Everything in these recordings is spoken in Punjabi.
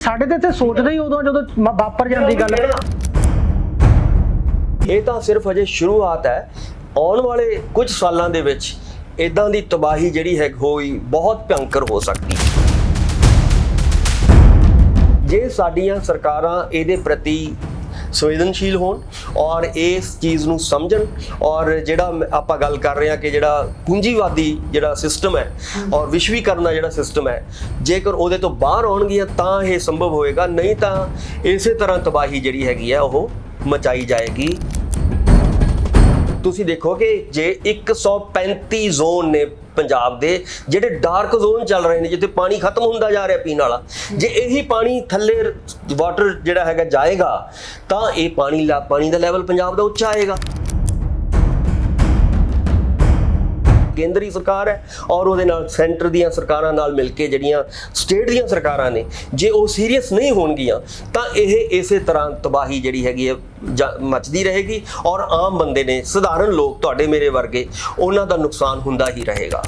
ਸਾਡੇ ਤੇ ਇੱਥੇ ਸੋਚਦੇ ਹੀ ਉਦੋਂ ਜਦੋਂ ਮ- ਵਾਪਰ ਜਾਂਦੀ ਗੱਲ। ਇਹ ਤਾਂ ਸਿਰਫ ਅਜੇ ਸ਼ੁਰੂਆਤ ਹੈ। ਆਉਣ ਵਾਲੇ ਕੁਝ ਸਾਲਾਂ ਦੇ ਵਿੱਚ ਇਦਾਂ ਦੀ ਤਬਾਹੀ ਜਿਹੜੀ ਹੈ ਹੋਈ, ਬਹੁਤ ਭਿਅੰਕਰ ਹੋ ਸਕਦੀ ਜੇ ਸਾਡੀਆਂ ਸਰਕਾਰਾਂ ਇਹਦੇ ਪ੍ਰਤੀ ਸੰਵੇਦਨਸ਼ੀਲ ਹੋਣ ਔਰ ਇਸ ਚੀਜ਼ ਨੂੰ ਸਮਝਣ ਔਰ ਜਿਹੜਾ ਆਪਾਂ ਗੱਲ ਕਰ ਰਹੇ ਹਾਂ ਕਿ ਜਿਹੜਾ ਪੂੰਜੀਵਾਦੀ ਜਿਹੜਾ ਸਿਸਟਮ ਹੈ ਔਰ ਵਿਸ਼ਵੀਕਰਨ ਦਾ ਜਿਹੜਾ ਸਿਸਟਮ ਹੈ, ਜੇਕਰ ਉਹਦੇ ਤੋਂ ਬਾਹਰ ਆਉਣਗੀਆਂ ਤਾਂ ਇਹ ਸੰਭਵ ਹੋਏਗਾ, ਨਹੀਂ ਤਾਂ ਇਸੇ ਤਰ੍ਹਾਂ ਤਬਾਹੀ ਜਿਹੜੀ ਹੈਗੀ ਹੈ ਉਹ ਮਚਾਈ ਜਾਏਗੀ। ਤੁਸੀਂ ਦੇਖੋ ਕਿ ਜੇ 135 ਜ਼ੋਨ ਨੇ ਪੰਜਾਬ ਦੇ ਜਿਹੜੇ ਡਾਰਕ ਜ਼ੋਨ ਚੱਲ ਰਹੇ ਨੇ, ਜਿੱਥੇ ਪਾਣੀ ਖਤਮ ਹੁੰਦਾ ਜਾ ਰਿਹਾ ਪੀਣ ਵਾਲਾ, ਜੇ ਇਹੀ ਪਾਣੀ ਥੱਲੇ ਵਾਟਰ ਜਿਹੜਾ ਹੈਗਾ ਜਾਏਗਾ, ਤਾਂ ਇਹ ਪਾਣੀ ਲਾ, ਪਾਣੀ ਦਾ ਲੈਵਲ ਪੰਜਾਬ ਦਾ ਉੱਚਾ ਆਏਗਾ। ਕੇਂਦਰੀ ਸਰਕਾਰ ਹੈ ਔਰ ਉਹਦੇ ਨਾਲ ਸੈਂਟਰ ਦੀਆਂ ਸਰਕਾਰਾਂ ਨਾਲ ਮਿਲ ਕੇ ਜਿਹੜੀਆਂ ਸਟੇਟ ਦੀਆਂ ਸਰਕਾਰਾਂ ਨੇ, ਜੇ ਉਹ ਸੀਰੀਅਸ ਨਹੀਂ ਹੋਣਗੀਆਂ, ਤਾਂ ਇਹ ਇਸੇ ਤਰ੍ਹਾਂ ਤਬਾਹੀ ਜਿਹੜੀ ਹੈਗੀ ਹੈ ਜਾਂ ਮਚਦੀ ਰਹੇਗੀ ਔਰ ਆਮ ਬੰਦੇ ਨੇ, ਸਧਾਰਨ ਲੋਕ ਤੁਹਾਡੇ ਮੇਰੇ ਵਰਗੇ, ਉਹਨਾਂ ਦਾ ਨੁਕਸਾਨ ਹੁੰਦਾ ਹੀ ਰਹੇਗਾ।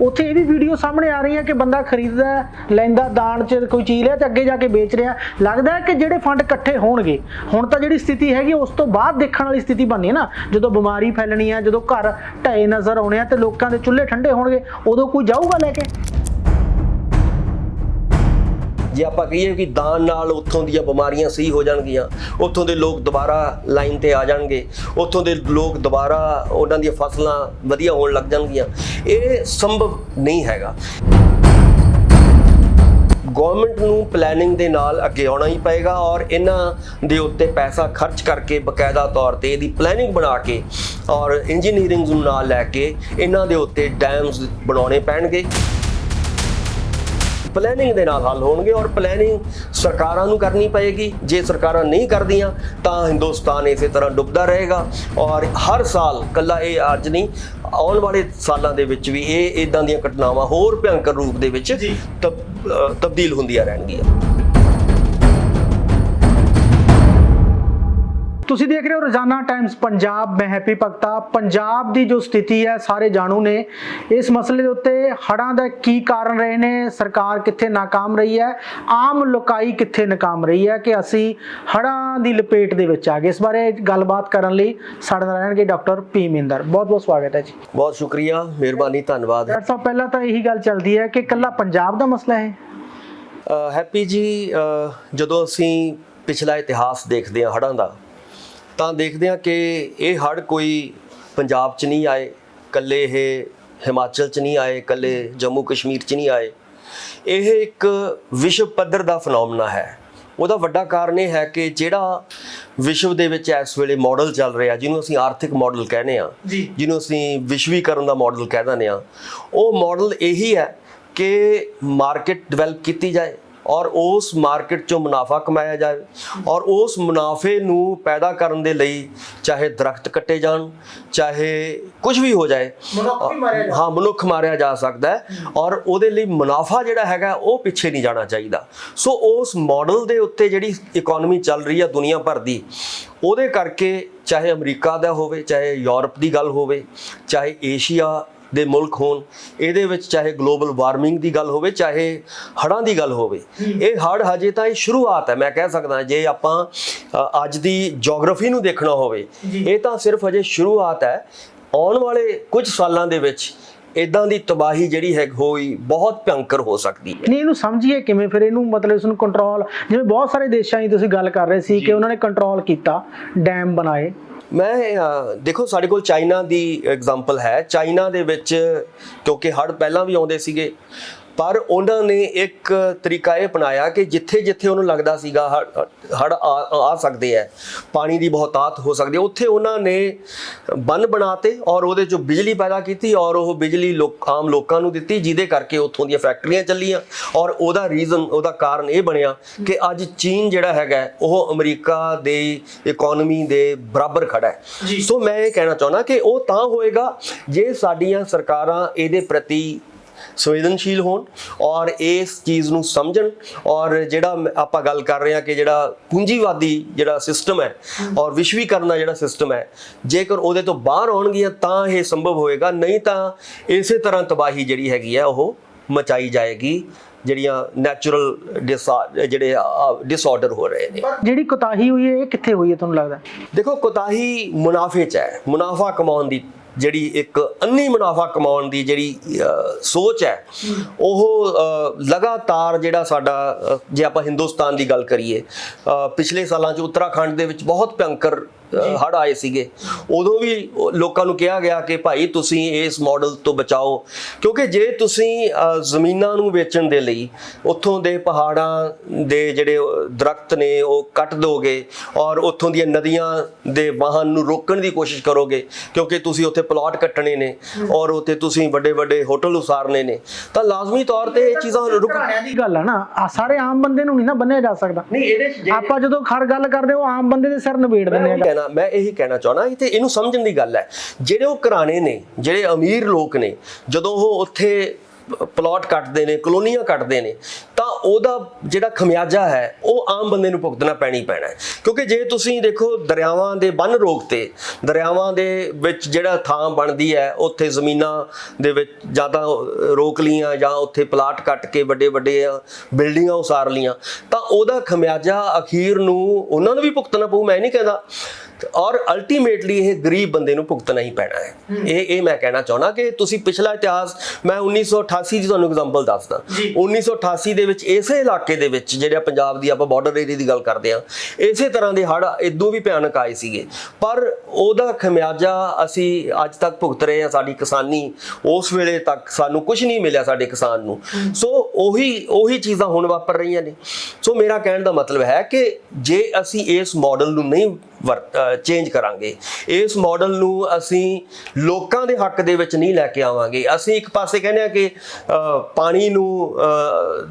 ਉੱਥੇ ਇਹ ਵੀ ਵੀਡੀਓ ਸਾਹਮਣੇ ਆ ਰਹੀ ਹੈ ਕਿ ਬੰਦਾ ਖਰੀਦਦਾ ਲੈਂਦਾ, ਦਾਨ ਚ ਕੋਈ ਚੀਜ਼ ਲਿਆ ਤੇ ਅੱਗੇ ਜਾ ਕੇ ਵੇਚ ਰਿਹਾ। ਲੱਗਦਾ ਹੈ ਕਿ ਜਿਹੜੇ ਫੰਡ ਇਕੱਠੇ ਹੋਣਗੇ, ਹੁਣ ਤਾਂ ਜਿਹੜੀ ਸਥਿਤੀ ਹੈਗੀ, ਉਸ ਤੋਂ ਬਾਅਦ ਦੇਖਣ ਵਾਲੀ ਸਥਿਤੀ ਬਣਨੀ ਹੈ ਨਾ। ਜਦੋਂ ਬਿਮਾਰੀ ਫੈਲਣੀ ਹੈ, ਜਦੋਂ ਘਰ ਢਏ ਨਜ਼ਰ ਆਉਣੇ ਆ ਤੇ ਲੋਕਾਂ ਦੇ ਚੁੱਲ੍ਹੇ ਠੰਡੇ ਹੋਣਗੇ, ਉਦੋਂ ਕੋਈ ਜਾਊਗਾ ਲੈ ਕੇ? ਜੇ ਆਪਾਂ ਕਹੀਏ ਕਿ ਦਾਨ ਨਾਲ ਉੱਥੋਂ ਦੀਆਂ ਬਿਮਾਰੀਆਂ ਸਹੀ ਹੋ ਜਾਣਗੀਆਂ, ਉੱਥੋਂ ਦੇ ਲੋਕ ਦੁਬਾਰਾ ਲਾਈਨ ਤੇ ਆ ਜਾਣਗੇ, ਉੱਥੋਂ ਦੇ ਲੋਕ ਦੁਬਾਰਾ ਉਹਨਾਂ ਦੀਆਂ ਫਸਲਾਂ ਵਧੀਆ ਹੋਣ ਲੱਗ ਜਾਣਗੀਆਂ, ਇਹ ਸੰਭਵ ਨਹੀਂ ਹੈਗਾ। ਗਵਰਨਮੈਂਟ ਨੂੰ ਪਲੈਨਿੰਗ ਦੇ ਨਾਲ ਅੱਗੇ ਆਉਣਾ ਹੀ ਪਏਗਾ ਔਰ ਇਹਨਾਂ ਦੇ ਉੱਤੇ ਪੈਸਾ ਖਰਚ ਕਰਕੇ ਬਕਾਇਦਾ ਤੌਰ ਤੇ ਇਹਦੀ ਪਲੈਨਿੰਗ ਬਣਾ ਕੇ ਔਰ ਇੰਜੀਨੀਅਰਿੰਗ ਨੂੰ ਨਾਲ ਲੈ ਕੇ ਇਹਨਾਂ ਦੇ ਉੱਤੇ ਡੈਮਸ ਬਣਾਉਣੇ ਪੈਣਗੇ। ਪਲੈਨਿੰਗ ਦੇ ਨਾਲ ਹੱਲ ਹੋਣਗੇ ਔਰ ਪਲੈਨਿੰਗ ਸਰਕਾਰਾਂ ਨੂੰ ਕਰਨੀ ਪਏਗੀ। ਜੇ ਸਰਕਾਰਾਂ ਨਹੀਂ ਕਰਦੀਆਂ ਤਾਂ ਹਿੰਦੁਸਤਾਨ ਇਸੇ ਤਰ੍ਹਾਂ ਡੁੱਬਦਾ ਰਹੇਗਾ ਔਰ ਹਰ ਸਾਲ ਕੱਲਾ ਇਹ ਅੱਜ ਨਹੀਂ ਆਉਣ ਵਾਲੇ ਸਾਲਾਂ ਦੇ ਵਿੱਚ ਵੀ ਇਹ ਇਦਾਂ ਦੀਆਂ ਘਟਨਾਵਾਂ ਹੋਰ ਭਿਅੰਕਰ ਰੂਪ ਦੇ ਵਿੱਚ ਤਬਦੀਲ ਹੁੰਦੀਆਂ ਰਹਿਣਗੀਆਂ। ਤੁਸੀਂ ਦੇਖ ਰਹੇ ਹੋ ਰੋਜ਼ਾਨਾ ਟਾਈਮਸ ਪੰਜਾਬ ਮੈਂ ਹੈਪੀ ਭਗਤਾ। ਪੰਜਾਬ ਦੀ ਜੋ ਸਥਿਤੀ ਹੈ ਸਾਰੇ ਜਾਣੂ ਨੇ। ਇਸ ਮਸਲੇ ਦੇ ਉੱਤੇ ਹੜ੍ਹਾਂ ਦਾ ਕੀ ਕਾਰਨ ਰਹੇ ਨੇ? ਸਰਕਾਰ ਕਿੱਥੇ ਨਾਕਾਮ ਰਹੀ ਹੈ? ਆਮ ਲੋਕਾਈ ਕਿੱਥੇ ਨਾਕਾਮ ਰਹੀ ਹੈ ਕਿ ਅਸੀਂ ਹੜ੍ਹਾਂ ਦੀ ਲਪੇਟ ਦੇ ਵਿੱਚ ਆ ਗਏ? ਇਸ ਬਾਰੇ ਗੱਲਬਾਤ ਕਰਨ ਲਈ ਸਾਡੇ ਨਾਲ ਰਹਿਣਗੇ ਡਾਕਟਰ ਪੀ ਮਿੰਦਰ। ਬਹੁਤ ਬਹੁਤ ਸਵਾਗਤ ਹੈ ਜੀ। ਬਹੁਤ ਸ਼ੁਕਰੀਆ ਮਿਹਰਬਾਨੀ ਧੰਨਵਾਦ। ਡਾਕਟਰ ਸਾਹਿਬ ਪਹਿਲਾਂ ਤਾਂ ਇਹੀ ਗੱਲ ਚੱਲਦੀ ਹੈ ਕਿ ਕੱਲਾ ਪੰਜਾਬ ਦਾ ਮਸਲਾ ਹੈ? ਹੈਪੀ ਜੀ ਜਦੋਂ ਅਸੀਂ ਪਿਛਲਾ ਇਤਿਹਾਸ ਦੇਖਦੇ ਹਾਂ ਹੜ੍ਹਾਂ ਦਾ ਤਾਂ ਦੇਖਦੇ ਹਾਂ ਕਿ ਇਹ ਹੜ੍ਹ ਕੋਈ ਪੰਜਾਬ 'ਚ ਨਹੀਂ ਆਏ ਕੱਲੇ ਇਹ ਹਿਮਾਚਲ 'ਚ ਨਹੀਂ ਆਏ ਕੱਲੇ ਜੰਮੂ ਕਸ਼ਮੀਰ 'ਚ ਨਹੀਂ ਆਏ। ਇਹ ਇੱਕ ਵਿਸ਼ਵ ਪੱਧਰ ਦਾ ਫਨੋਮਨਾ ਹੈ। ਉਹਦਾ ਵੱਡਾ ਕਾਰਨ ਇਹ ਹੈ ਕਿ ਜਿਹੜਾ ਵਿਸ਼ਵ ਦੇ ਵਿੱਚ ਇਸ ਵੇਲੇ ਮਾਡਲ ਚੱਲ ਰਿਹਾ ਜਿਹਨੂੰ ਅਸੀਂ ਆਰਥਿਕ ਮਾਡਲ ਕਹਿੰਦੇ ਆ। ਜਿਹਨੂੰ ਅਸੀਂ ਵਿਸ਼ਵੀਕਰਨ ਦਾ ਮਾਡਲ ਕਹਿ ਦਿੰਦੇ ਆ ਉਹ ਮਾਡਲ ਇਹੀ ਹੈ ਕਿ ਮਾਰਕੀਟ ਡਿਵੈਲਪ ਕੀਤੀ ਜਾਏ। ਔਰ ਉਸ ਮਾਰਕੀਟ ਚੋਂ ਮੁਨਾਫਾ ਕਮਾਇਆ ਜਾਏ ਔਰ ਉਸ ਮੁਨਾਫੇ ਨੂੰ ਪੈਦਾ ਕਰਨ ਦੇ ਲਈ ਚਾਹੇ ਦਰਖਤ ਕੱਟੇ ਜਾਣ ਚਾਹੇ ਕੁਝ ਵੀ ਹੋ ਜਾਏ ਹਾਂ ਮਨੁੱਖ ਮਾਰਿਆ ਜਾ ਸਕਦਾ ਹੈ ਔਰ ਉਹਦੇ ਲਈ ਮੁਨਾਫਾ ਜਿਹੜਾ ਹੈਗਾ ਉਹ ਪਿੱਛੇ ਨਹੀਂ ਜਾਣਾ ਚਾਹੀਦਾ। ਸੋ ਉਸ ਮਾਡਲ ਦੇ ਉੱਤੇ ਜਿਹੜੀ ਇਕਨੋਮੀ ਚੱਲ ਰਹੀ ਹੈ ਦੁਨੀਆ ਭਰ ਦੀ ਉਹਦੇ ਕਰਕੇ ਚਾਹੇ ਅਮਰੀਕਾ ਦਾ ਹੋਵੇ ਚਾਹੇ ਯੂਰਪ ਦੀ ਗੱਲ ਹੋਵੇ ਚਾਹੇ ਏਸ਼ੀਆ ਦੇ ਮੁਲਕ ਹੋਣ ਇਹਦੇ ਵਿੱਚ ਚਾਹੇ ਗਲੋਬਲ ਵਾਰਮਿੰਗ ਦੀ ਗੱਲ ਹੋਵੇ ਚਾਹੇ ਹੜ੍ਹਾਂ ਦੀ ਗੱਲ ਹੋਵੇ ਇਹ ਹੜ੍ਹ ਹਜੇ ਤਾਂ ਇਹ ਸ਼ੁਰੂਆਤ ਹੈ ਮੈਂ ਕਹਿ ਸਕਦਾ ਜੇ ਆਪਾਂ ਅੱਜ ਦੀ ਜੀਓਗ੍ਰਾਫੀ ਨੂੰ ਦੇਖਣਾ ਹੋਵੇ ਇਹ ਤਾਂ ਸਿਰਫ ਅਜੇ ਸ਼ੁਰੂਆਤ ਹੈ ਆਉਣ ਵਾਲੇ ਕੁਝ ਸਾਲਾਂ ਦੇ ਵਿੱਚ ਇਦਾਂ ਦੀ ਤਬਾਹੀ ਜਿਹੜੀ ਹੈ ਹੋਈ ਬਹੁਤ ਭਿਅੰਕਰ ਹੋ ਸਕਦੀ ਹੈ। ਨਹੀਂ ਇਹਨੂੰ ਸਮਝੀਏ ਕਿਵੇਂ? ਫਿਰ ਇਹਨੂੰ ਮਤਲਬ ਇਸ ਨੂੰ ਕੰਟਰੋਲ ਜਿਵੇਂ ਬਹੁਤ ਸਾਰੇ ਦੇਸ਼ਾਂ ਦੀ ਤੁਸੀਂ ਗੱਲ ਕਰ ਰਹੇ ਸੀ ਕਿ ਉਹਨਾਂ ਨੇ ਕੰਟਰੋਲ ਕੀਤਾ ਡੈਮ ਬਣਾਏ। ਮੈਂ ਦੇਖੋ ਸਾਡੇ ਕੋਲ ਚਾਈਨਾ ਦੀ ਐਗਜ਼ਾਮਪਲ ਹੈ। ਚਾਈਨਾ ਦੇ ਵਿੱਚ ਕਿਉਂਕਿ ਹੜ੍ਹ ਪਹਿਲਾਂ ਵੀ ਆਉਂਦੇ ਸੀਗੇ ਪਰ ਉਹਨਾਂ ਨੇ ਇੱਕ ਤਰੀਕਾ ਇਹ ਅਪਣਾਇਆ ਕਿ ਜਿੱਥੇ ਜਿੱਥੇ ਉਹਨੂੰ ਲੱਗਦਾ ਸੀਗਾ ਹੜ ਆ ਆ ਸਕਦੇ ਹੈ ਪਾਣੀ ਦੀ ਬਹੁਤਾਤ ਹੋ ਸਕਦੀ ਹੈ ਉੱਥੇ ਉਹਨਾਂ ਨੇ ਬੰਨ ਬਣਾਤੇ ਔਰ ਉਹਦੇ ਚੋਂ ਬਿਜਲੀ ਪੈਦਾ ਕੀਤੀ ਔਰ ਉਹ ਬਿਜਲੀ ਲੋਕ ਆਮ ਲੋਕਾਂ ਨੂੰ ਦਿੱਤੀ ਜਿਹਦੇ ਕਰਕੇ ਉੱਥੋਂ ਦੀਆਂ ਫੈਕਟਰੀਆਂ ਚੱਲੀਆਂ ਔਰ ਉਹਦਾ ਰੀਜ਼ਨ ਉਹਦਾ ਕਾਰਨ ਇਹ ਬਣਿਆ ਕਿ ਅੱਜ ਚੀਨ ਜਿਹੜਾ ਹੈਗਾ ਉਹ ਅਮਰੀਕਾ ਦੇ ਇਕਨੋਮੀ ਦੇ ਬਰਾਬਰ ਖੜਾ ਹੈ। ਸੋ ਮੈਂ ਇਹ ਕਹਿਣਾ ਚਾਹੁੰਦਾ ਕਿ ਉਹ ਤਾਂ ਹੋਏਗਾ ਜੇ ਸਾਡੀਆਂ ਸਰਕਾਰਾਂ ਇਹਦੇ ਪ੍ਰਤੀ ਸੰਵੇਦਨਸ਼ੀਲ ਹੋਣ ਔਰ ਇਸ ਚੀਜ਼ ਨੂੰ ਸਮਝਣ ਔਰ ਜਿਹੜਾ ਆਪਾਂ ਗੱਲ ਕਰ ਰਹੇ ਹਾਂ ਕਿ ਜਿਹੜਾ ਪੂੰਜੀਵਾਦੀ ਜਿਹੜਾ ਸਿਸਟਮ ਹੈ ਔਰ ਵਿਸ਼ਵੀਕਰਨ ਦਾ ਜਿਹੜਾ ਸਿਸਟਮ ਹੈ ਜੇਕਰ ਉਹਦੇ ਤੋਂ ਬਾਹਰ ਆਉਣਗੀਆਂ ਤਾਂ ਇਹ ਸੰਭਵ ਹੋਏਗਾ ਨਹੀਂ ਤਾਂ ਇਸੇ ਤਰ੍ਹਾਂ ਤਬਾਹੀ ਜਿਹੜੀ ਹੈਗੀ ਹੈ ਉਹ ਮਚਾਈ ਜਾਏਗੀ ਜਿਹੜੀਆਂ ਨੈਚੁਰਲ ਜਿਹੜੇ ਡਿਸਆਰਡਰ ਹੋ ਰਹੇ ਨੇ। ਜਿਹੜੀ ਕੋਤਾਹੀ ਹੋਈ ਹੈ ਇਹ ਕਿੱਥੇ ਹੋਈ ਹੈ ਤੁਹਾਨੂੰ ਲੱਗਦਾ? ਦੇਖੋ ਕੋਤਾਹੀ ਮੁਨਾਫੇ ਚ ਹੈ। ਮੁਨਾਫਾ ਕਮਾਉਣ ਦੀ ਜਿਹੜੀ ਇੱਕ ਅੰਨੀ ਮੁਨਾਫਾ ਕਮਾਉਣ ਦੀ ਜਿਹੜੀ ਸੋਚ ਹੈ, ਉਹ ਲਗਾਤਾਰ ਜਿਹੜਾ ਸਾਡਾ ਜੇ ਆਪਾਂ ਹਿੰਦੁਸਤਾਨ ਦੀ ਗੱਲ ਕਰੀਏ ਪਿਛਲੇ ਸਾਲਾਂ 'ਚ ਉੱਤਰਾਖੰਡ ਦੇ ਵਿੱਚ ਬਹੁਤ ਭਿਅੰਕਰ ਹੜ ਆਏ ਸੀਗੇ। ਉਦੋਂ ਵੀ ਲੋਕਾਂ ਨੂੰ ਕਿਹਾ ਗਿਆ ਕਿ ਭਾਈ ਤੁਸੀਂ ਇਸ ਮਾਡਲ ਤੋਂ ਬਚਾਓ ਕਿਉਂਕਿ ਜੇ ਤੁਸੀਂ ਜ਼ਮੀਨਾਂ ਨੂੰ ਵੇਚਣ ਦੇ ਲਈ ਉੱਥੋਂ ਦੇ ਪਹਾੜਾਂ ਦੇ ਜਿਹੜੇ ਦਰਖਤ ਨੇ ਉਹ ਕੱਟ ਦੋਗੇ ਔਰ ਉੱਥੋਂ ਦੀਆਂ ਨਦੀਆਂ ਦੇ ਵਾਹਨ ਨੂੰ ਰੋਕਣ ਦੀ ਕੋਸ਼ਿਸ਼ ਕਰੋਗੇ ਕਿਉਂਕਿ ਤੁਸੀਂ ਉੱਥੇ ਪਲਾਟ ਕੱਟਣੇ ਨੇ ਔਰ ਉੱਥੇ ਤੁਸੀਂ ਵੱਡੇ ਵੱਡੇ ਹੋਟਲ ਉਸਾਰਨੇ ਨੇ ਤਾਂ ਲਾਜ਼ਮੀ ਤੌਰ ਤੇ ਇਹ ਚੀਜ਼ਾਂ ਰੁਕ ਘਰਾਣਿਆਂ ਦੀ ਗੱਲ ਆ ਨਾ। ਆ ਸਾਰੇ ਆਮ ਬੰਦੇ ਨੂੰ ਨਹੀਂ ਨਾ ਬੰਨਿਆ ਜਾ ਸਕਦਾ। ਨਹੀਂ ਇਹਦੇ ਆਪਾਂ ਜਦੋਂ ਖੜ ਗੱਲ ਕਰਦੇ ਉਹ ਆਮ ਬੰਦੇ ਦੇ ਸਿਰ ਨਿਬੇੜ ਦਿੰਦੇ ਆ। ਕਹਿਣਾ, ਮੈਂ ਇਹੀ ਕਹਿਣਾ ਚਾਹਣਾ ਤੇ ਇਹਨੂੰ ਸਮਝਣ ਦੀ ਗੱਲ ਹੈ। ਜਿਹੜੇ ਉਹ ਘਰਾਣੇ ਨੇ, ਜਿਹੜੇ ਅਮੀਰ ਲੋਕ ਨੇ, ਜਦੋਂ ਉਹ ਉੱਥੇ ਪਲਾਟ ਕੱਟਦੇ ਨੇ, ਕਲੋਨੀਆਂ ਕੱਟਦੇ ਨੇ, ਤਾਂ ਉਹਦਾ ਜਿਹੜਾ ਖਮਿਆਜਾ ਹੈ, ਉਹ ਆਮ ਬੰਦੇ ਨੂੰ ਭੁਗਤਣਾ ਪੈਣੀ ਪੈਣਾ ਕਿਉਂਕਿ ਜੇ ਤੁਸੀਂ ਦੇਖੋ ਦਰਿਆਵਾਂ ਦੇ ਬੰਨ ਰੋਕਤੇ ਦਰਿਆਵਾਂ ਦੇ ਵਿੱਚ ਜਿਹੜਾ ਥਾਂ ਬਣਦੀ ਹੈ, ਉੱਥੇ ਜ਼ਮੀਨਾਂ ਦੇ ਵਿੱਚ ਜਾਂ ਤਾਂ ਰੋਕ ਲੀਆਂ ਜਾਂ ਉੱਥੇ ਪਲਾਟ ਕੱਟ ਕੇ ਵੱਡੇ ਵੱਡੇ ਬਿਲਡਿੰਗਾਂ ਉਸਾਰ ਲੀਆਂ ਤਾਂ ਉਹਦਾ ਖਮਿਆਜਾ ਅਖੀਰ ਨੂੰ ਉਹਨਾਂ ਨੂੰ ਵੀ ਭੁਗਤਣਾ ਪਊ, ਮੈਂ ਨਹੀਂ ਕਹਿੰਦਾ। ਔਰ ਅਲਟੀਮੇਟਲੀ ਇਹ ਗਰੀਬ ਬੰਦੇ ਨੂੰ ਭੁਗਤਣਾ ਹੀ ਪੈਣਾ ਹੈ। ਇਹ ਇਹ ਮੈਂ ਕਹਿਣਾ ਚਾਹੁੰਦਾ ਕਿ ਤੁਸੀਂ ਪਿਛਲਾ ਇਤਿਹਾਸ ਮੈਂ 1988 ਦੀ ਤੁਹਾਨੂੰ ਐਗਜ਼ਾਮਪਲ ਦੱਸਦਾ। 1988 ਦੇ ਵਿੱਚ ਇਸੇ ਇਲਾਕੇ ਦੇ ਵਿੱਚ ਜਿਹੜਾ ਪੰਜਾਬ ਦੀ ਆਪਾਂ ਬਾਰਡਰ ਏਰੀਆ ਦੀ ਗੱਲ ਕਰਦੇ ਆ ਇਸੇ ਤਰ੍ਹਾਂ ਦੇ ਹੜ੍ਹ ਇਦੋਂ ਵੀ ਭਿਆਨਕ ਆਏ ਸੀਗੇ। ਪਰ ਉਹਦਾ ਖਮਿਆਜਾ ਅਸੀਂ ਅੱਜ ਤੱਕ ਭੁਗਤ ਰਹੇ ਆ ਸਾਡੀ ਕਿਸਾਨੀ ਉਸ ਵੇਲੇ ਤੱਕ ਸਾਨੂੰ ਕੁਝ ਨਹੀਂ ਮਿਲਿਆ ਸਾਡੇ ਕਿਸਾਨ ਨੂੰ। ਸੋ ਉਹੀ ਉਹੀ ਚੀਜ਼ਾਂ ਹੁਣ ਵਾਪਰ ਰਹੀਆਂ ਨੇ। ਸੋ ਮੇਰਾ ਕਹਿਣ ਦਾ ਮਤਲਬ ਹੈ ਕਿ ਜੇ ਅਸੀਂ ਇਸ ਮਾਡਲ ਨੂੰ ਨਹੀਂ ਚੇਂਜ ਕਰਾਂਗੇ। ਇਸ ਮਾਡਲ ਨੂੰ ਅਸੀਂ ਲੋਕਾਂ ਦੇ ਹੱਕ ਦੇ ਵਿੱਚ ਨਹੀਂ ਲੈ ਕੇ ਆਵਾਂਗੇ। ਅਸੀਂ ਇੱਕ ਪਾਸੇ ਕਹਿੰਦੇ ਆ ਕਿ ਪਾਣੀ ਨੂੰ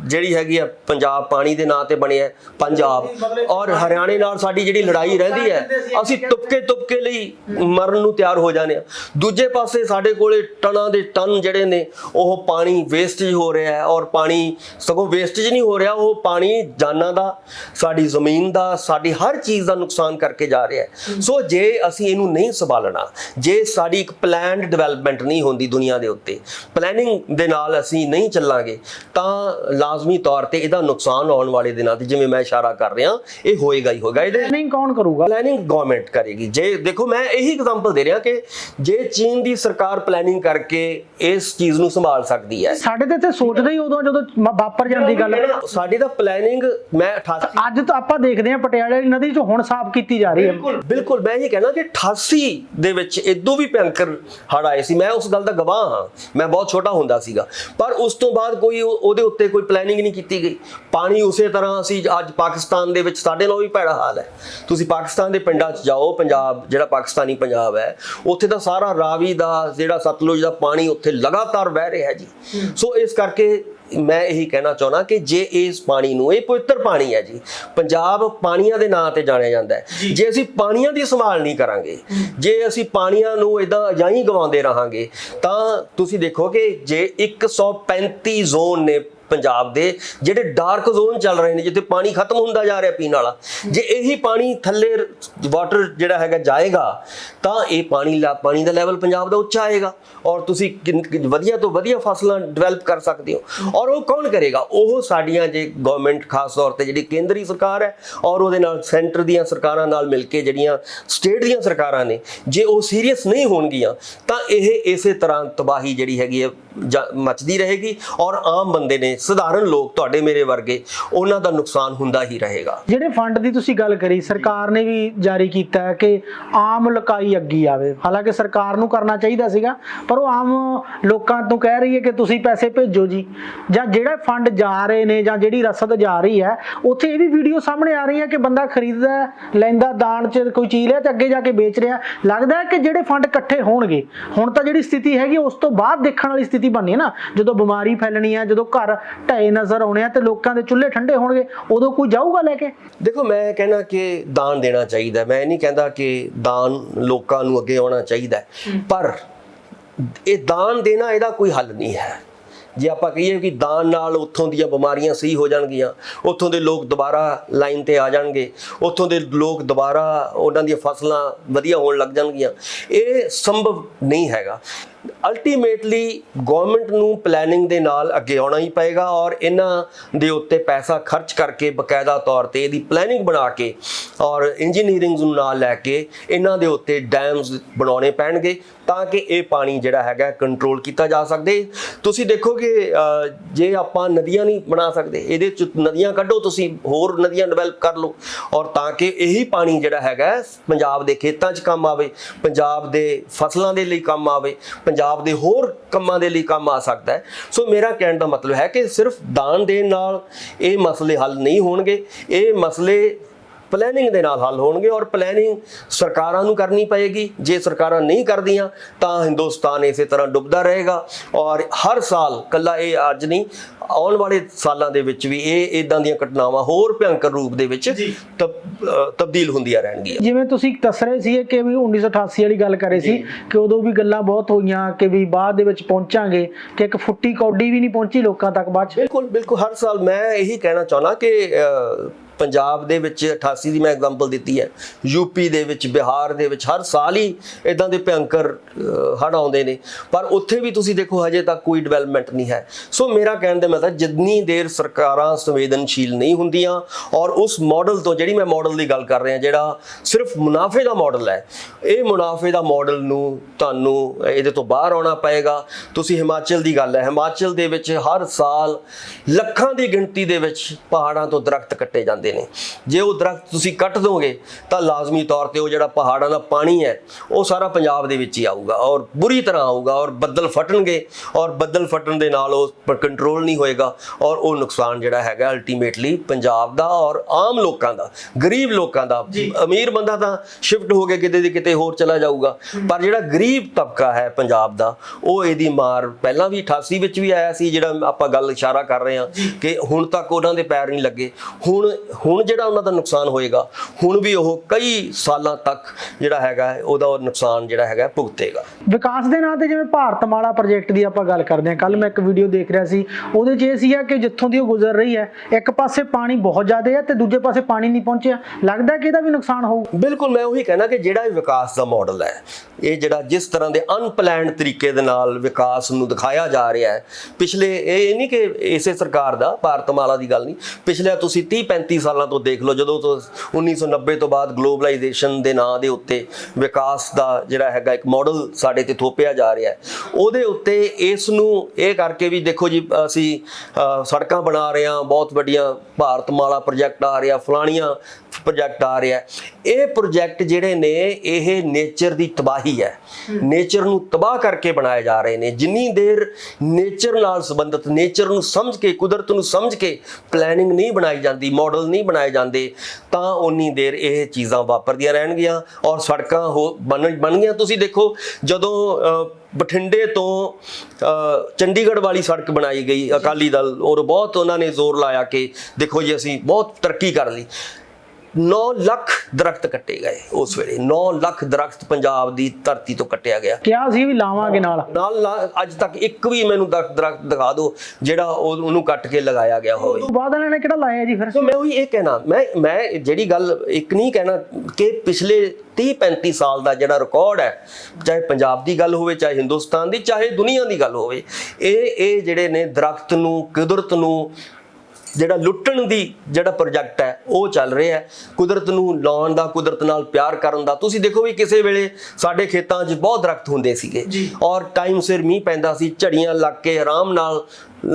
ਜਿਹੜੀ ਹੈਗੀ ਆ ਪੰਜਾਬ ਪਾਣੀ ਦੇ ਨਾਂ ਤੇ ਬਣਿਆ ਪੰਜਾਬ। ਔਰ ਹਰਿਆਣੇ ਨਾਲ ਸਾਡੀ ਜਿਹੜੀ ਲੜਾਈ ਰਹਿੰਦੀ ਹੈ ਅਸੀਂ ਤੁਪਕੇ ਤੁਪਕੇ ਲਈ ਮਰਨ ਨੂੰ ਤਿਆਰ ਹੋ ਜਾਂਦੇ ਆ ਦੂਜੇ ਪਾਸੇ ਸਾਡੇ ਕੋਲੇ ਟਨਾਂ ਦੇ ਟਨ ਜਿਹੜੇ ਨੇ ਉਹ ਪਾਣੀ ਵੇਸਟੇਜ ਹੋ ਰਿਹਾ ਹੈ ਔਰ ਪਾਣੀ ਸਗੋਂ ਵੇਸਟੇਜ ਨਹੀਂ ਹੋ ਰਿਹਾ ਉਹ ਪਾਣੀ ਜਾਨਾਂ ਦਾ ਸਾਡੀ ਜ਼ਮੀਨ ਦਾ ਸਾਡੀ ਹਰ ਚੀਜ਼ ਦਾ ਨੁਕਸਾਨ ਕਰਕੇ ਜਾ ਰਿਹਾ ਹੈ। ਸੋ ਜੇ ਅਸੀਂ ਇਹਨੂੰ ਨਹੀਂ ਸੰਭਾਲਣਾ ਜੇ ਸਾਡੀ ਇੱਕ ਪਲਾਨਡ ਡਿਵੈਲਪਮੈਂਟ ਨਹੀਂ ਹੁੰਦੀ ਦੁਨੀਆ ਦੇ ਉੱਤੇ ਪਲੈਨਿੰਗ ਦੇ ਨਾਲ ਅਸੀਂ ਨਹੀਂ ਚੱਲਾਂਗੇ ਤਾਂ ਲਾਜ਼ਮੀ ਤੌਰ ਤੇ ਇਹਦਾ ਨੁਕਸਾਨ ਆਉਣ ਵਾਲੇ ਦਿਨਾਂ ਤੇ ਜਿਵੇਂ ਮੈਂ ਇਸ਼ਾਰਾ ਕਰ ਰਿਹਾ ਇਹ ਹੋਏਗਾ ਹੀ ਹੋਏਗਾ। ਇਹਦੇ ਨਹੀਂ ਕੌਣ ਕਰੂਗਾ? ਪਲੈਨਿੰਗ ਗਵਰਨਮੈਂਟ ਕਰੇਗੀ। ਜੇ ਦੇਖੋ ਮੈਂ ਇਹੀ ਐਗਜ਼ਾਮਪਲ ਦੇ ਰਿਹਾ ਕਿ ਜੇ ਚੀਨ ਦੀ ਸਰਕਾਰ ਪਲੈਨਿੰਗ ਕਰਕੇ ਇਸ ਚੀਜ਼ ਨੂੰ ਸੰਭਾਲ ਸਕਦੀ ਹੈ। ਸਾਡੇ ਤੇ ਇੱਥੇ ਸੋਚਦੇ ਹੀ ਉਦੋਂ ਜਦੋਂ ਵਾਪਰ ਜਾਂਦੀ ਗੱਲ। ਸਾਡੀ ਤਾਂ ਪਲੈਨਿੰਗ ਮੈਂ 88 ਅੱਜ ਤਾਂ ਆਪਾਂ ਦੇਖਦੇ ਹਾਂ ਪਟਿਆਲੇ ਵਾਲੀ ਨਦੀ ਚ ਹੁਣ ਸਾਫ਼ ਕੀਤੀ ਜਾ ਰਹੀ ਬਿਲਕੁਲ ਬਿਲਕੁਲ। ਮੈਂ ਇਹ ਕਹਿਣਾ ਕਿ 88 ਦੇ ਵਿੱਚ ਇਦੋਂ ਵੀ ਭਿਅੰਕਰ ਹੜ ਆਏ ਸੀ। ਮੈਂ ਉਸ ਗੱਲ ਦਾ ਗਵਾਹ ਹਾਂ। ਮੈਂ ਬਹੁਤ ਛੋਟਾ ਹੁੰਦਾ ਸੀਗਾ। ਪਰ ਉਸ ਤੋਂ ਬਾਅਦ ਕੋਈ ਉਹ- ਉਹਦੇ ਉੱਤੇ ਕੋਈ ਪਲੈਨਿੰਗ ਨਹੀਂ ਕੀਤੀ ਗਈ। ਪਾਣੀ ਉਸੇ ਤਰ੍ਹਾਂ ਅਸੀਂ ਅੱਜ ਪਾਕਿਸਤਾਨ ਦੇ ਵਿੱਚ ਸਾਡੇ ਨਾਲੋਂ ਵੀ ਭੈੜਾ ਹਾਲ ਹੈ। ਤੁਸੀਂ ਪਾਕਿਸਤਾਨ ਦੇ ਪਿੰਡਾਂ 'ਚ ਜਾਓ। ਪੰਜਾਬ ਜਿਹੜਾ ਪਾਕਿਸਤਾਨੀ ਪੰਜਾਬ ਹੈ ਉੱਥੇ ਤਾਂ ਸਾਰਾ ਰਾਵੀ ਦਾ ਜਿਹੜਾ ਸਤਲੁਜ ਦਾ ਪਾਣੀ ਉੱਥੇ ਲਗਾਤਾਰ ਵਹਿ ਰਿਹਾ ਹੈ। ਜੀ ਸੋ ਇਸ ਕਰਕੇ ਮੈਂ ਇਹੀ ਕਹਿਣਾ ਚਾਹੁੰਦਾ ਕਿ ਜੇ ਇਸ ਪਾਣੀ ਨੂੰ ਇਹ ਪਵਿੱਤਰ ਪਾਣੀ ਹੈ ਜੀ ਪੰਜਾਬ ਪਾਣੀਆਂ ਦੇ ਨਾਂ ਤੇ ਜਾਣਿਆ ਜਾਂਦਾ ਹੈ। ਜੇ। ਅਸੀਂ ਪਾਣੀਆਂ ਦੀ ਸੰਭਾਲ ਨਹੀਂ ਕਰਾਂਗੇ ਜੇ ਅਸੀਂ ਪਾਣੀਆਂ ਨੂੰ ਇਦਾਂ ਹੀ ਗਵਾਉਂਦੇ ਰਹਾਂਗੇ ਤਾਂ ਤੁਸੀਂ ਦੇਖੋ ਕਿ ਜੇ 135 ਜ਼ੋਨ ਨੇ ਪੰਜਾਬ ਦੇ ਜਿਹੜੇ ਡਾਰਕ ਜ਼ੋਨ ਚੱਲ ਰਹੇ ਨੇ, ਜਿੱਥੇ ਪਾਣੀ ਖਤਮ ਹੁੰਦਾ ਜਾ ਰਿਹਾ ਪੀਣ ਵਾਲਾ, ਜੇ ਇਹੀ ਪਾਣੀ ਥੱਲੇ ਵਾਟਰ ਜਿਹੜਾ ਹੈਗਾ ਜਾਏਗਾ, ਤਾਂ ਇਹ ਪਾਣੀ ਲਾ, ਪਾਣੀ ਦਾ ਲੈਵਲ ਪੰਜਾਬ ਦਾ ਉੱਚਾ ਆਏਗਾ ਔਰ ਤੁਸੀਂ ਕਿੰਨ- ਵਧੀਆ ਤੋਂ ਵਧੀਆ ਫਸਲਾਂ ਡਿਵੈਲਪ ਕਰ ਸਕਦੇ ਹੋ। ਔਰ ਉਹ ਕੌਣ ਕਰੇਗਾ? ਉਹ ਸਾਡੀਆਂ ਜੇ ਗਵਰਨਮੈਂਟ ਖਾਸ ਤੌਰ ਤੇ ਜਿਹੜੀ ਕੇਂਦਰੀ ਸਰਕਾਰ ਹੈ ਔਰ ਉਹਦੇ ਨਾਲ ਸੈਂਟਰ ਦੀਆਂ ਸਰਕਾਰਾਂ ਨਾਲ ਮਿਲ ਕੇ ਜਿਹੜੀਆਂ ਸਟੇਟ ਦੀਆਂ ਸਰਕਾਰਾਂ ਨੇ, ਜੇ ਉਹ ਸੀਰੀਅਸ ਨਹੀਂ ਹੋਣਗੀਆਂ, ਤਾਂ ਇਹ ਇਸੇ ਤਰ੍ਹਾਂ ਤਬਾਹੀ ਜਿਹੜੀ ਹੈਗੀ ਹੈ ਜਾਂ ਮਚਦੀ ਰਹੇਗੀ ਔਰ ਆਮ ਬੰਦੇ ਨੇ ਸਧਾਰਨ ਲੋਕ ਤੁਹਾਡੇ ਮੇਰੇ ਵਰਗੇ, ਉਹਨਾਂ ਦਾ ਨੁਕਸਾਨ ਹੁੰਦਾ ਹੀ ਰਹੇਗਾ। ਜਿਹੜੇ ਫੰਡ ਦੀ ਤੁਸੀਂ ਗੱਲ ਕਰੀ, ਸਰਕਾਰ ਨੇ ਵੀ ਜਾਰੀ ਕੀਤਾ ਹੈ ਕਿ ਆਮ ਲੁਕਾਈ ਅੱਗੀ ਆਵੇ। ਹਾਲਾਂਕਿ ਸਰਕਾਰ ਨੂੰ ਕਰਨਾ ਚਾਹੀਦਾ ਸੀਗਾ, ਪਰ ਉਹ ਆਮ ਲੋਕਾਂ ਤੋਂ ਕਹਿ ਰਹੀ ਹੈ ਕਿ ਤੁਸੀਂ ਪੈਸੇ ਭੇਜੋ ਜੀ। ਜਾਂ ਜਿਹੜਾ ਫੰਡ ਜਾ ਰਹੇ ਨੇ ਜਾਂ ਜਿਹੜੀ ਰਸਦ ਜਾ ਰਹੀ ਹੈ, ਉੱਥੇ ਇਹ ਵੀ ਵੀਡੀਓ ਸਾਹਮਣੇ ਆ ਰਹੀ ਹੈ ਕਿ ਬੰਦਾ ਖਰੀਦਦਾ ਲੈਂਦਾ, ਦਾਨ 'ਚ ਕੋਈ ਚੀਜ਼ ਲਿਆ ਤੇ ਅੱਗੇ ਜਾ ਕੇ ਵੇਚ ਰਿਹਾ। ਲੱਗਦਾ ਹੈ ਕਿ ਜਿਹੜੇ ਫੰਡ ਇਕੱਠੇ ਹੋਣਗੇ, ਹੁਣ ਤਾਂ ਜਿਹੜੀ ਸਥਿਤੀ ਹੈਗੀ, ਉਸ ਤੋਂ ਬਾਅਦ ਦੇਖਣ ਵਾਲੀ ਸਥਿਤੀ ਬਣਨੀ ਹੈ ਨਾ। ਜਦੋਂ ਬਿਮਾਰੀ ਫੈਲਣੀ ਹੈ, ਜਦੋਂ ਘਰ ਢਏ ਨਜ਼ਰ ਆਉਣੇ ਆ ਤੇ ਲੋਕਾਂ ਦੇ ਚੁੱਲ੍ਹੇ ਠੰਡੇ ਹੋਣਗੇ ਉਦੋਂ ਕੋਈ ਜਾਊਗਾ ਲੈ ਕੇ ਦੇਖੋ ਮੈਂ ਕਹਿੰਦਾ ਕਿ ਦਾਨ ਦੇਣਾ ਚਾਹੀਦਾ। ਮੈਂ ਇਹ ਨਹੀਂ ਕਹਿੰਦਾ ਕਿ ਦਾਨ ਲੋਕਾਂ ਨੂੰ ਅੱਗੇ ਆਉਣਾ ਚਾਹੀਦਾ। ਪਰ ਇਹ ਦਾਨ ਦੇਣਾ ਇਹਦਾ ਕੋਈ ਹੱਲ ਨਹੀਂ ਹੈ ਜੇ ਆਪਾਂ ਕਹੀਏ ਕਿ ਦਾਨ ਨਾਲ ਉੱਥੋਂ ਦੀਆਂ ਬਿਮਾਰੀਆਂ ਸਹੀ ਹੋ ਜਾਣਗੀਆਂ ਉੱਥੋਂ ਦੇ ਲੋਕ ਦੁਬਾਰਾ ਲਾਈਨ ਤੇ ਆ ਜਾਣਗੇ ਉੱਥੋਂ ਦੇ ਲੋਕ ਦੁਬਾਰਾ ਉਹਨਾਂ ਦੀਆਂ ਫਸਲਾਂ ਵਧੀਆ ਹੋਣ ਲੱਗ ਜਾਣਗੀਆਂ ਇਹ ਸੰਭਵ ਨਹੀਂ ਹੈਗਾ ਅਲਟੀਮੇਟਲੀ ਗਵਰਨਮੈਂਟ ਨੂੰ ਪਲੈਨਿੰਗ ਦੇ ਨਾਲ ਅੱਗੇ ਆਉਣਾ ਹੀ ਪਏਗਾ ਔਰ ਇਹਨਾਂ ਦੇ ਉੱਤੇ ਪੈਸਾ ਖਰਚ ਕਰਕੇ ਬਕਾਇਦਾ ਤੌਰ ਤੇ ਇਹਦੀ ਪਲੈਨਿੰਗ ਬਣਾ ਕੇ ਔਰ ਇੰਜੀਨੀਅਰਿੰਗ ਨੂੰ ਨਾਲ ਲੈ ਕੇ ਇਹਨਾਂ ਦੇ ਉੱਤੇ ਡੈਮਸ ਬਣਾਉਣੇ ਪੈਣਗੇ ਤਾਂ ਕਿ ਇਹ ਪਾਣੀ ਜਿਹੜਾ ਹੈਗਾ ਕੰਟਰੋਲ ਕੀਤਾ ਜਾ ਸਕਦੇ। ਤੁਸੀਂ ਦੇਖੋ ਕਿ ਜੇ ਆਪਾਂ ਨਦੀਆਂ ਨਹੀਂ ਬਣਾ ਸਕਦੇ, ਇਹਦੇ ਚ ਨਦੀਆਂ ਕੱਢੋ, ਤੁਸੀਂ ਹੋਰ ਨਦੀਆਂ ਡਿਵੈਲਪ ਕਰ ਲਓ ਔਰ ਤਾਂ ਕਿ ਇਹੀ ਪਾਣੀ ਜਿਹੜਾ ਹੈਗਾ, ਪੰਜਾਬ ਦੇ ਖੇਤਾਂ 'ਚ ਕੰਮ ਆਵੇ, ਪੰਜਾਬ ਦੇ ਫਸਲਾਂ ਦੇ ਲਈ ਕੰਮ ਆਵੇ ਪੰਜਾਬ ਦੇ ਹੋਰ ਕੰਮਾਂ ਦੇ ਲਈ ਕੰਮ ਆ ਸਕਦਾ ਹੈ। ਸੋ ਮੇਰਾ ਕਹਿਣ ਦਾ ਮਤਲਬ ਹੈ ਕਿ ਸਿਰਫ ਦਾਨ ਦੇਣ ਨਾਲ ਇਹ ਮਸਲੇ ਹੱਲ ਨਹੀਂ ਹੋਣਗੇ। ਇਹ ਮਸਲੇ ਪਲੈਨਿੰਗ ਦੇ ਨਾਲ ਹੱਲ ਹੋਣਗੇ ਔਰ ਪਲੈਨਿੰਗ ਸਰਕਾਰਾਂ ਨੂੰ ਕਰਨੀ ਪਏਗੀ। ਜੇ ਸਰਕਾਰਾਂ ਨਹੀਂ ਕਰਦੀਆਂ ਤਾਂ ਹਿੰਦੁਸਤਾਨ ਇਸੇ ਤਰ੍ਹਾਂ ਡੁੱਬਦਾ ਰਹੇਗਾ ਔਰ ਹਰ ਸਾਲ ਕੱਲਾ ਇਹ ਅੱਜ ਨਹੀਂ ਆਉਣ ਵਾਲੇ ਸਾਲਾਂ ਦੇ ਵਿੱਚ ਵੀ ਇਹ ਇਦਾਂ ਦੀਆਂ ਘਟਨਾਵਾਂ ਹੋਰ ਭਿਆਨਕ ਰੂਪ ਦੇ ਵਿੱਚ ਤਬਦੀਲ ਹੁੰਦੀਆਂ ਰਹਿਣਗੀਆਂ। ਜਿਵੇਂ ਤੁਸੀਂ ਦੱਸ ਰਹੇ ਸੀ ਕਿ ਵੀ 1988 ਵਾਲੀ ਗੱਲ ਕਰੇ ਸੀ ਕਿ ਉਦੋਂ ਵੀ ਗੱਲਾਂ ਬਹੁਤ ਹੋਈਆਂ ਕਿ ਵੀ ਬਾਅਦ ਦੇ ਵਿੱਚ ਪਹੁੰਚਾਂਗੇ ਕਿ ਇੱਕ ਫੁੱਟੀ ਕੌਡੀ ਵੀ ਨਹੀਂ ਪਹੁੰਚੀ ਲੋਕਾਂ ਤੱਕ ਬਾਅਦ ਚ। ਬਿਲਕੁਲ ਬਿਲਕੁਲ ਹਰ ਸਾਲ ਮੈਂ ਇਹੀ ਕਹਿਣਾ ਚਾਹੁੰਦਾ ਕਿ ਪੰਜਾਬ ਦੇ ਵਿੱਚ 88 ਦੀ ਮੈਂ ਐਗਜ਼ਾਮਪਲ ਦਿੱਤੀ ਹੈ। ਯੂਪੀ ਦੇ ਵਿੱਚ, ਬਿਹਾਰ ਦੇ ਵਿੱਚ, ਹਰ ਸਾਲ ਹੀ ਇਦਾਂ ਦੇ ਭਿਅੰਕਰ ਹੜ ਆਉਂਦੇ ਨੇ। ਪਰ ਉੱਥੇ ਵੀ ਤੁਸੀਂ ਦੇਖੋ, ਹਜੇ ਤੱਕ ਕੋਈ ਡਿਵੈਲਪਮੈਂਟ ਨਹੀਂ ਹੈ। ਸੋ ਮੇਰਾ ਕਹਿਣ ਦਾ ਮਤਲਬ, ਜਿੰਨੀ ਦੇਰ ਸਰਕਾਰਾਂ ਸੰਵੇਦਨਸ਼ੀਲ ਨਹੀਂ ਹੁੰਦੀਆਂ ਔਰ ਉਸ ਮਾਡਲ ਤੋਂ ਜਿਹੜੀ ਮੈਂ ਮਾਡਲ ਦੀ ਗੱਲ ਕਰ ਰਿਹਾ, ਜਿਹੜਾ ਸਿਰਫ ਮੁਨਾਫੇ ਦਾ ਮਾਡਲ ਹੈ, ਇਹ ਮੁਨਾਫੇ ਦਾ ਮਾਡਲ ਨੂੰ ਤੁਹਾਨੂੰ ਇਹਦੇ ਤੋਂ ਬਾਹਰ ਆਉਣਾ ਪਏਗਾ। ਤੁਸੀਂ ਹਿਮਾਚਲ ਦੀ ਗੱਲ ਹੈ, ਹਿਮਾਚਲ ਦੇ ਵਿੱਚ ਹਰ ਸਾਲ ਲੱਖਾਂ ਦੀ ਗਿਣਤੀ ਦੇ ਵਿੱਚ ਪਹਾੜਾਂ ਤੋਂ ਦਰਖਤ ਕੱਟੇ ਜਾਂਦੇ ਨੇ। ਜੇ ਉਹ ਦਰਖਤ ਤੁਸੀਂ ਕੱਟ ਦੋਗੇ ਤਾਂ ਲਾਜ਼ਮੀ ਤੌਰ ਤੇ ਉਹ ਜਿਹੜਾ ਪਹਾੜਾਂ ਦਾ ਪਾਣੀ ਹੈ ਉਹ ਸਾਰਾ ਪੰਜਾਬ ਦੇ ਵਿੱਚ ਹੀ ਆਊਗਾ ਔਰ ਬੁਰੀ ਤਰ੍ਹਾਂ ਆਊਗਾ ਔਰ ਬੱਦਲ ਫਟਣਗੇ ਔਰ ਬੱਦਲ ਫਟਣ ਦੇ ਨਾਲ ਉਹ ਪਰ ਕੰਟਰੋਲ ਨਹੀਂ ਹੋਏਗਾ ਔਰ ਉਹ ਨੁਕਸਾਨ ਜਿਹੜਾ ਹੈਗਾ ਅਲਟੀਮੇਟਲੀ ਪੰਜਾਬ ਦਾ ਔਰ ਆਮ ਲੋਕਾਂ ਦਾ ਗਰੀਬ ਲੋਕਾਂ ਦਾ। ਅਮੀਰ ਬੰਦਾ ਤਾਂ ਸ਼ਿਫਟ ਹੋ ਕੇ ਕਿਤੇ ਦੀ ਕਿਤੇ ਹੋਰ ਚਲਾ ਜਾਊਗਾ। ਪਰ ਜਿਹੜਾ ਗਰੀਬ ਤਬਕਾ ਹੈ ਪੰਜਾਬ ਦਾ ਉਹ ਇਹਦੀ ਮਾਰ ਪਹਿਲਾਂ ਵੀ 88 ਵਿੱਚ ਵੀ ਆਇਆ ਸੀ ਜਿਹੜਾ ਆਪਾਂ ਗੱਲ ਇਸ਼ਾਰਾ ਕਰ ਰਹੇ ਹਾਂ ਕਿ ਹੁਣ ਤੱਕ ਉਹਨਾਂ ਦੇ ਪੈਰ ਨਹੀਂ ਲੱਗੇ। ਹੁਣ ਹੁਣ ਜਿਹੜਾ ਉਹਨਾਂ ਦਾ ਨੁਕਸਾਨ ਹੋਏਗਾ ਹੁਣ ਵੀ ਉਹ ਕਈ ਸਾਲਾਂ ਤੱਕ ਜਿਹੜਾ ਹੈਗਾ ਉਹਦਾ ਉਹ ਨੁਕਸਾਨ ਜਿਹੜਾ ਹੈਗਾ ਭੁਗਤੇਗਾ। ਵਿਕਾਸ ਦੇ ਨਾਂ ਤੇ ਜਿਵੇਂ ਭਾਰਤਮਾਲਾ ਪ੍ਰੋਜੈਕਟ ਦੀ ਆਪਾਂ ਗੱਲ ਕਰਦੇ ਹਾਂ ਕੱਲ ਮੈਂ ਇੱਕ ਵੀਡੀਓ ਦੇਖ ਰਿਹਾ ਸੀ ਉਹਦੇ 'ਚ ਇਹ ਸੀਗਾ ਕਿ ਜਿੱਥੋਂ ਦੀ ਉਹ ਗੁਜ਼ਰ ਰਹੀ ਹੈ ਇੱਕ ਪਾਸੇ ਪਾਣੀ ਬਹੁਤ ਜ਼ਿਆਦਾ ਹੈ ਤੇ ਦੂਜੇ ਪਾਸੇ ਪਾਣੀ ਨਹੀਂ ਪਹੁੰਚਿਆ। ਲੱਗਦਾ ਕਿ ਇਹਦਾ ਵੀ ਨੁਕਸਾਨ ਹੋਊ? ਬਿਲਕੁਲ ਮੈਂ ਉਹੀ ਕਹਿਣਾ ਕਿ ਜਿਹੜਾ ਇਹ ਵਿਕਾਸ ਦਾ ਮਾਡਲ ਹੈ ਇਹ ਜਿਹੜਾ ਜਿਸ ਤਰ੍ਹਾਂ ਦੇ ਅਨਪਲੈਨਡ ਤਰੀਕੇ ਦੇ ਨਾਲ ਵਿਕਾਸ ਨੂੰ ਦਿਖਾਇਆ ਜਾ ਰਿਹਾ ਹੈ ਪਿਛਲੇ ਇਹ ਨਹੀਂ ਕਿ ਇਸੇ ਸਰਕਾਰ ਦਾ ਭਾਰਤਮਾਲਾ ਦੀ ਗੱਲ ਨਹੀਂ ਪਿਛਲੇ ਤੁਸੀਂ 30 35 ਸਾਲਾਂ ਤੋਂ ਦੇਖ ਲਓ, ਜਦੋਂ ਤੋਂ 1990 ਤੋਂ ਬਾਅਦ ਗਲੋਬਲਾਈਜੇਸ਼ਨ ਦੇ ਨਾਂ ਦੇ ਉੱਤੇ ਵਿਕਾਸ ਦਾ ਜਿਹੜਾ ਹੈਗਾ ਇੱਕ ਮਾਡਲ ਸਾਡੇ ਤੇ ਥੋਪਿਆ ਜਾ ਰਿਹਾ ਹੈ। ਉਹਦੇ ਉੱਤੇ ਇਸ ਨੂੰ ਇਹ ਕਰਕੇ ਵੀ ਦੇਖੋ ਜੀ, ਅਸੀਂ ਸੜਕਾਂ ਬਣਾ ਰਹੇ ਹਾਂ, ਬਹੁਤ ਵੱਡੀਆਂ ਭਾਰਤ ਮਾਲਾ ਪ੍ਰੋਜੈਕਟ ਆ ਰਿਹਾ, ਫਲਾਣੀਆਂ ਪ੍ਰੋਜੈਕਟ ਆ ਰਿਹਾ ਇਹ ਪ੍ਰੋਜੈਕਟ ਜਿਹੜੇ ਨੇ, ਇਹ ਨੇਚਰ ਦੀ ਤਬਾਹੀ ਹੈ। ਨੇਚਰ ਨੂੰ ਤਬਾਹ ਕਰਕੇ ਬਣਾਏ ਜਾ ਰਹੇ ਨੇ। ਜਿੰਨੀ ਦੇਰ ਨੇਚਰ ਨਾਲ ਸੰਬੰਧਿਤ ਨੇਚਰ ਨੂੰ ਸਮਝ ਕੇ, ਕੁਦਰਤ ਨੂੰ ਸਮਝ ਕੇ ਪਲੈਨਿੰਗ ਨਹੀਂ ਬਣਾਈ ਜਾਂਦੀ ਮਾਡਲ ਨਹੀਂ ਬਣਾਏ ਜਾਂਦੇ ਤਾਂ ਉਨੀ ਦੇਰ ਇਹ ਚੀਜ਼ਾਂ ਵਾਪਰਦੀਆਂ ਰਹਿਣਗੀਆਂ ਔਰ ਸੜਕਾਂ ਹੋ ਬਣ ਬਣ ਗਈਆਂ ਤੁਸੀਂ ਦੇਖੋ ਜਦੋਂ ਅ, ਬਠਿੰਡੇ ਤੋਂ ਚੰਡੀਗੜ੍ਹ ਵਾਲੀ ਸੜਕ ਬਣਾਈ ਗਈ ਅਕਾਲੀ ਦਲ ਔਰ ਬਹੁਤ ਉਹਨਾਂ ਨੇ ਜ਼ੋਰ ਲਾਇਆ ਕਿ ਦੇਖੋ ਜੀ ਅਸੀਂ ਬਹੁਤ ਤਰੱਕੀ ਕਰ ਲਈ। 9 ਲੱਖ ਦਰਖਤ ਕੱਟੇ ਗਏ ਉਸ ਵੇਲੇ। 9 ਲੱਖ ਦਰਖਤ ਪੰਜਾਬ ਦੀ ਧਰਤੀ ਤੋਂ ਕੱਟਿਆ ਗਿਆ। ਕਿਹਾ ਸੀ ਵੀ ਲਾਵਾਂਗੇ ਨਾਲ? ਨਾਲ ਅੱਜ ਤੱਕ ਇੱਕ ਵੀ ਮੈਨੂੰ ਦਰਖਤ ਦਿਖਾ ਦਿਓ ਜਿਹੜਾ ਉਹ- ਉਹਨੂੰ ਕੱਟ ਕੇ ਲਗਾਇਆ ਗਿਆ ਹੋਵੇ। ਤੋਂ ਬਾਅਦ ਵਾਲਿਆਂ ਨੇ ਕਿਹੜਾ ਲਾਇਆ ਜੀ ਫਿਰ? ਸੋ ਮੈਂ ਉਹੀ ਇਹ ਕਹਿਣਾ ਮੈਂ ਮੈਂ ਜਿਹੜੀ ਗੱਲ ਇੱਕ ਨਹੀਂ ਕਹਿਣਾ ਕਿ ਪਿਛਲੇ 30 35 ਸਾਲ ਦਾ ਜਿਹੜਾ ਰਿਕਾਰਡ ਹੈ ਚਾਹੇ ਪੰਜਾਬ ਦੀ ਗੱਲ ਹੋਵੇ ਚਾਹੇ ਹਿੰਦੁਸਤਾਨ ਦੀ ਚਾਹੇ ਦੁਨੀਆ ਦੀ ਗੱਲ ਹੋਵੇ ਇਹ ਇਹ ਜਿਹੜੇ ਨੇ ਦਰਖਤ ਨੂੰ ਕੁਦਰਤ ਨੂੰ ਜਿਹੜਾ ਲੁੱਟਣ ਦੀ ਜਿਹੜਾ ਪ੍ਰੋਜੈਕਟ ਹੈ ਉਹ ਚੱਲ ਰਿਹਾ ਹੈ। ਕੁਦਰਤ ਨੂੰ ਲਾਉਣ ਦਾ ਕੁਦਰਤ ਨਾਲ ਪਿਆਰ ਕਰਨ ਦਾ। ਤੁਸੀਂ ਦੇਖੋ ਵੀ ਕਿਸੇ ਵੇਲੇ ਸਾਡੇ ਖੇਤਾਂ 'ਚ ਬਹੁਤ ਦਰਖਤ ਹੁੰਦੇ ਸੀਗੇ। ਔਰ ਟਾਈਮ ਸਿਰ ਮੀਂਹ ਪੈਂਦਾ ਸੀ ਝੜੀਆਂ ਲੱਗ ਕੇ ਆਰਾਮ ਨਾਲ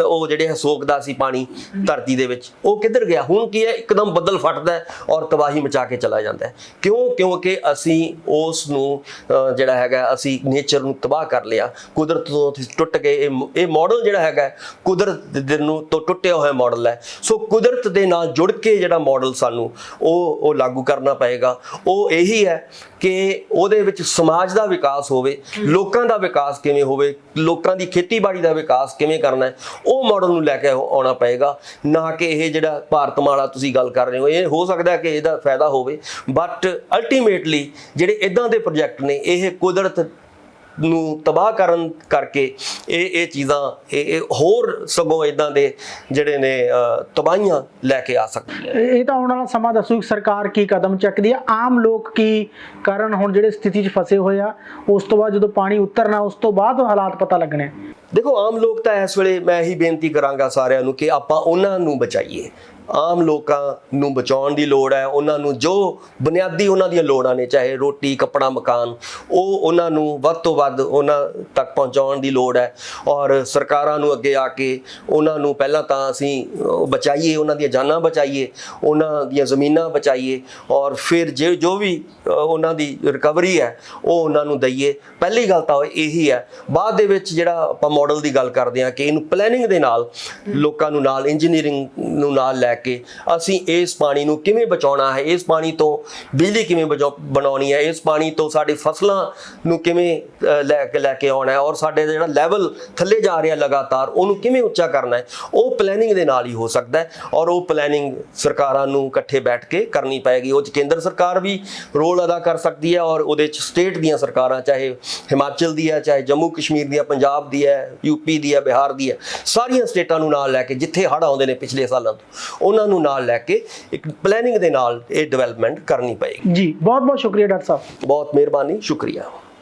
ਉਹ ਜਿਹੜੇ ਹੈ ਸੋਕਦਾ ਸੀ ਪਾਣੀ ਧਰਤੀ ਦੇ ਵਿੱਚ, ਉਹ ਕਿੱਧਰ ਗਿਆ? ਹੁਣ ਕੀ ਹੈ? ਇੱਕਦਮ ਬੱਦਲ ਫਟਦਾ ਔਰ ਤਬਾਹੀ ਮਚਾ ਕੇ ਚਲਾ ਜਾਂਦਾ ਹੈ। ਕਿਉਂ? ਕਿਉਂਕਿ ਅਸੀਂ ਉਸ ਨੂੰ ਜਿਹੜਾ ਹੈਗਾ, ਅਸੀਂ ਨੇਚਰ ਨੂੰ ਤਬਾਹ ਕਰ ਲਿਆ। ਕੁਦਰਤ ਤੋਂ ਟੁੱਟ ਗਏ ਇਹ ਮ- ਇਹ ਮਾਡਲ ਜਿਹੜਾ ਹੈਗਾ, ਕੁਦਰਤ ਦੇ ਨੂੰ ਤੋਂ ਟੁੱਟਿਆ ਹੋਇਆ ਮਾਡਲ ਹੈ। ਸੋ ਕੁਦਰਤ ਦੇ ਨਾਲ ਜੁੜ ਕੇ ਜਿਹੜਾ ਮਾਡਲ ਸਾਨੂੰ, ਉਹ ਉਹ ਲਾਗੂ ਕਰਨਾ ਪਏਗਾ। ਉਹ ਇਹੀ ਹੈ ਕਿ ਉਹਦੇ ਵਿੱਚ ਸਮਾਜ ਦਾ ਵਿਕਾਸ ਹੋਵੇ, ਲੋਕਾਂ ਦਾ ਵਿਕਾਸ ਕਿਵੇਂ ਹੋਵੇ ਲੋਕਾਂ ਦੀ ਖੇਤੀਬਾੜੀ ਦਾ ਵਿਕਾਸ ਕਿਵੇਂ ਕਰਨਾ ਹੈ, ਉਹ ਮਾਡਲ ਨੂੰ ਲੈ ਕੇ ਆਉ- ਆਉਣਾ ਪਏਗਾ। ਨਾ ਕਿ ਇਹ ਜਿਹੜਾ ਭਾਰਤਮਾਲਾ ਤੁਸੀਂ ਗੱਲ ਕਰ ਰਹੇ ਹੋ, ਇਹ ਹੋ ਸਕਦਾ ਕਿ ਇਹਦਾ ਫਾਇਦਾ ਹੋਵੇ ਬਟ ਅਲਟੀਮੇਟਲੀ ਜਿਹੜੇ ਇਦਾਂ ਦੇ ਪ੍ਰੋਜੈਕਟ ਨੇ, ਇਹ ਕੁਦਰਤ ਨੂੰ ਤਬਾਹ ਕਰਨ ਕਰਕੇ ਇਹ ਇਹ ਚੀਜ਼ਾਂ ਇਹ ਹੋਰ ਸਗੋਂ ਇਦਾਂ ਦੇ ਜਿਹੜੇ ਨੇ ਤਬਾਹੀਆਂ ਲੈ ਕੇ ਆ ਸਕਦੀਆਂ ਇਹ ਤਾਂ ਆਉਣ ਵਾਲਾ ਸਮਾਂ ਦੱਸੂ ਸਰਕਾਰ ਕੀ ਕਦਮ ਚੱਕਦੀ ਹੈ। ਆਮ ਲੋਕ ਕੀ ਕਰਨ ਹੁਣ ਜਿਹੜੇ ਸਥਿਤੀ 'ਚ ਫਸੇ ਹੋਏ ਆ ਉਸ ਤੋਂ ਬਾਅਦ ਜਦੋਂ ਪਾਣੀ ਉਤਰਨਾ ਉਸ ਤੋਂ ਬਾਅਦ ਹਾਲਾਤ ਪਤਾ ਲੱਗਣੇ। ਦੇਖੋ ਆਮ ਲੋਕ ਤਾਂ ਇਸ ਵੇਲੇ ਮੈਂ ਇਹੀ ਬੇਨਤੀ ਕਰਾਂਗਾ ਸਾਰਿਆਂ ਨੂੰ ਕਿ ਆਪਾਂ ਉਹਨਾਂ ਨੂੰ ਬਚਾਈਏ। ਆਮ ਲੋਕਾਂ ਨੂੰ ਬਚਾਉਣ ਦੀ ਲੋੜ ਹੈ, ਉਹਨਾਂ ਨੂੰ ਜੋ ਬੁਨਿਆਦੀ ਉਹਨਾਂ ਦੀਆਂ ਲੋੜਾਂ ਨੇ, ਚਾਹੇ ਰੋਟੀ, ਕੱਪੜਾ, ਮਕਾਨ, ਉਹ ਉਹਨਾਂ ਨੂੰ ਵੱਧ ਤੋਂ ਵੱਧ ਉਹਨਾਂ ਤੱਕ ਪਹੁੰਚਾਉਣ ਦੀ ਲੋੜ ਹੈ ਔਰ ਸਰਕਾਰਾਂ ਨੂੰ ਅੱਗੇ ਆ ਕੇ ਉਹਨਾਂ ਨੂੰ ਪਹਿਲਾਂ ਤਾਂ ਅਸੀਂ ਬਚਾਈਏ, ਉਹਨਾਂ ਦੀਆਂ ਜਾਨਾਂ ਬਚਾਈਏ, ਉਹਨਾਂ ਦੀਆਂ ਜ਼ਮੀਨਾਂ ਬਚਾਈਏ ਔਰ ਫਿਰ ਜੇ ਜੋ ਵੀ ਉਹਨਾਂ ਦੀ ਰਿਕਵਰੀ ਹੈ, ਉਹ ਉਹਨਾਂ ਨੂੰ ਦਈਏ। ਪਹਿਲੀ ਗੱਲ ਤਾਂ ਇਹੀ ਹੈ, ਬਾਅਦ ਦੇ ਵਿੱਚ ਜਿਹੜਾ ਆਪਾਂ ਮਾਡਲ ਦੀ ਗੱਲ ਕਰਦੇ ਹਾਂ ਕਿ ਇਹਨੂੰ ਪਲੈਨਿੰਗ ਦੇ ਨਾਲ, ਲੋਕਾਂ ਨੂੰ ਨਾਲ ਇੰਜੀਨੀਅਰਿੰਗ ਨੂੰ ਨਾਲ ਲੈ ਕੇ ਅਸੀਂ ਇਸ ਪਾਣੀ ਨੂੰ ਕਿਵੇਂ ਬਚਾਉਣਾ ਹੈ? ਇਸ ਪਾਣੀ ਤੋਂ ਬਿਜਲੀ ਕਿਵੇਂ ਬਣਾਉਣੀ ਹੈ? ਇਸ ਪਾਣੀ ਤੋਂ ਸਾਡੀ ਫਸਲਾਂ ਨੂੰ ਕਿਵੇਂ ਲੈ ਕੇ ਲੈ ਕੇ ਆਉਣਾ ਹੈ? ਔਰ ਸਾਡੇ ਜਿਹੜਾ ਲੈਵਲ ਥੱਲੇ ਜਾ ਰਿਹਾ ਲਗਾਤਾਰ, ਉਹਨੂੰ ਕਿਵੇਂ ਉੱਚਾ ਕਰਨਾ ਹੈ? ਉਹ ਪਲੈਨਿੰਗ ਦੇ ਨਾਲ ਹੀ ਹੋ ਸਕਦਾ ਹੈ ਔਰ ਉਹ ਪਲੈਨਿੰਗ ਸਰਕਾਰਾਂ ਨੂੰ ਇਕੱਠੇ ਬੈਠ ਕੇ ਕਰਨੀ ਪਏਗੀ। ਉਹ 'ਚ ਕੇਂਦਰ ਸਰਕਾਰ ਵੀ ਰੋਲ ਅਦਾ ਕਰ ਸਕਦੀ ਹੈ ਔਰ ਉਹਦੇ ਚ ਸਟੇਟ ਦੀਆਂ ਸਰਕਾਰਾਂ, ਚਾਹੇ ਹਿਮਾਚਲ ਦੀ ਹੈ, ਚਾਹੇ ਜੰਮੂ ਕਸ਼ਮੀਰ ਦੀ ਹੈ, ਪੰਜਾਬ ਦੀ ਹੈ ਯੂਪੀ ਦੀ ਹੈ, ਬਿਹਾਰ ਦੀ ਹੈ, ਸਾਰੀਆਂ ਸਟੇਟਾਂ ਨੂੰ ਨਾਲ ਲੈ ਕੇ ਜਿੱਥੇ ਹੜ੍ਹ ਆਉਂਦੇ ਨੇ ਪਿਛਲੇ ਸਾਲਾਂ ਤੋਂ ਉਹਨਾਂ ਨੂੰ ਨਾਲ ਲੈ ਕੇ ਇੱਕ ਪਲੈਨਿੰਗ ਦੇ ਨਾਲ ਇਹ ਡਿਵੈਲਪਮੈਂਟ ਕਰਨੀ ਪਏਗੀ। ਜੀ ਬਹੁਤ ਬਹੁਤ ਸ਼ੁਕਰੀਆ ਡਾਕਟਰ ਸਾਹਿਬ। ਬਹੁਤ ਮਿਹਰਬਾਨੀ ਸ਼ੁਕਰੀਆ।